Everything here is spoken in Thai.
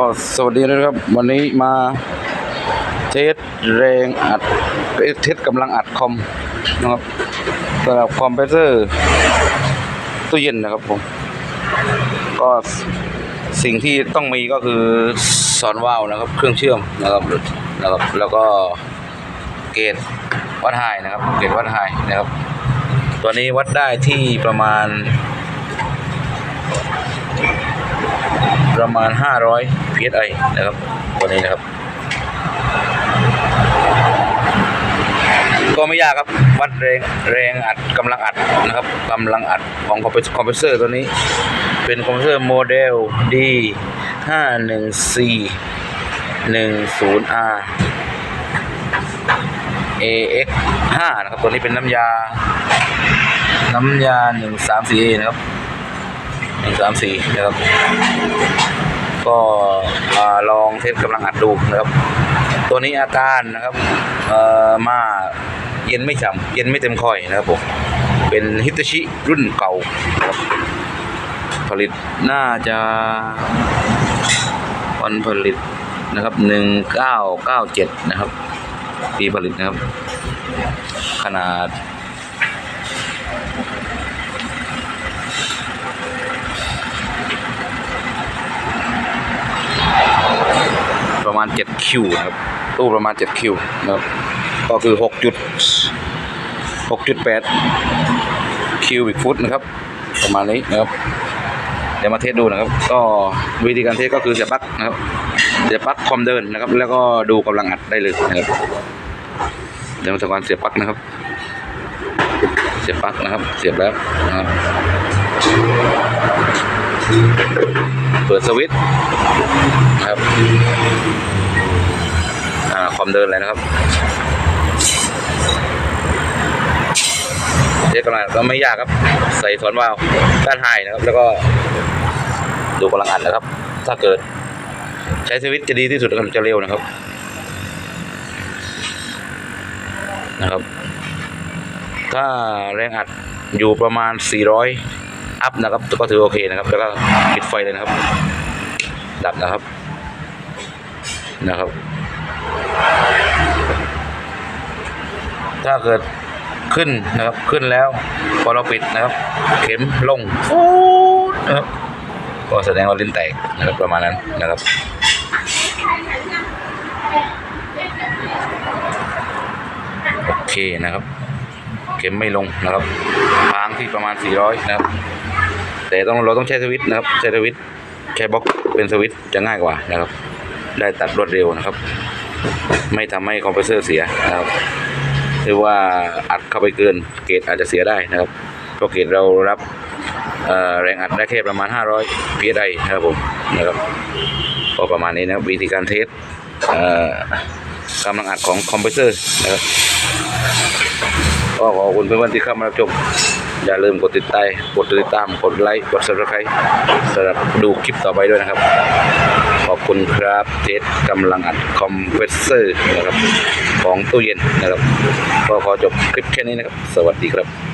ก็สวัสดีนะครับ วันนี้มาเทสแรงอัดเทสกำลังอัดคอมนะครับสำหรับคอมเพรสเซอร์ตู้เย็นนะครับผม ก็สิ่งที่ต้องมีก็คือสอนวาวนะครับ เครื่องเชื่อมนะครับนะครับแล้วก็เกจวัดไฮนะครับ เกจวัดไฮนะครับ ตัวนี้วัดได้ที่ประมาณ ประมาณ 500 psi นะครับตัวนี้นะครับ ก็ไม่ยากครับ วัดแรงแรงอัดกำลังอัดนะครับกำลังอัดของคอมเพรสเพรสเซอร์ตัวนี้ เป็นคอมเพรสเซอร์โมเดล D 5 1 4 1 0 R AX 5 นะครับ ตัวนี้เป็นน้ำยา น้ำยา 1 3 4 A นะครับ 1 3 4นะครับ ก็อ่าลองเทสกำลังอัดดูนะครับ ตัวนี้อาการนะครับเอ่อมาเย็นไม่ฉ่ำเย็นไม่เต็มคอยนะครับผมเป็นฮิตาชิรุ่นเก่าครับผลิตน่าจะวันผลิตนะครับหนึ่งเก้าเก้าเจ็ดนะครับปีผลิตนะครับ ขนาด ประ มาณ7คิวนะครับตู้ประมาณ7คิวนะครับก็คือ6จุด6.8คิวบิกฟุตนะครับประมาณนี้นะครับเดี๋ยวมาเทสดูนะครับ ก็วิธีการเทสก็คือเสียบปลั๊กนะครับเสียบปลั๊กความเดินนะครับ แล้วก็ดูกำลังอัดได้เลยนะครับเดี๋ยวมาทำการเสียบปลั๊กนะครับ เสียบปลั๊กนะครับ เสียบแล้วนะครับ เปิดสวิตช์นะครับความเดินเลยนะครับเรียกำลังก็ไม่ยากครับ ใส่ถอนวาล์วด้านไฮนะครับ แล้วก็ดูกำลังอัดนะครับ ถ้าเกิด ใช้สวิตช์จะดีที่สุดนะครับจะเร็วนะครับ นะครับ ถ้าแรงอัดอยู่ประมาณ 400 อัพนะครับก็ถือโอเคนะครับแล้วก็ปิดไฟเลยนะครับ ดับนะครับนะครับ ถ้าเกิดขึ้นนะครับขึ้นแล้ว พอเราปิดนะครับ เข็มลงนะครับก็แสดงว่าลิ้นแตกนะครับประมาณนั้นนะครับโอเคนะครับ เข็มไม่ลงนะครับค้างที่ประมาณ 400 นะครับ แต่ต้องเราต้องใช้สวิตช์นะครับ ใช้สวิตช์ใช้บล็อกเป็นสวิตช์จะง่ายกว่านะครับ ได้ตัดรวดเร็วนะครับ ไม่ทำให้คอมเพรสเซอร์เสียนะครับหรือว่าอัดเข้าไปเกินเกรดอาจจะเสียได้นะครับเพราะเกรดเรารับแรงอัดได้แค่ประมาณ 500 psi นะครับผมนะครับก็ประมาณนี้นะวิธีการเทสอ่อกำลังอัดของคอมเพรสเซอร์นะครับก็ขอบคุณเพื่อนๆที่เข้ามารับชม อย่าลืมกดติดตามกดติดตามกดไลค์กด subscribe สำหรับดูคลิปต่อไปด้วยนะครับ ขอบคุณครับเทสกำลังอัดคอมเพรสเซอร์นะครับของตู้เย็นนะครับก็ขอจบคลิปแค่นี้นะครับ สวัสดีครับ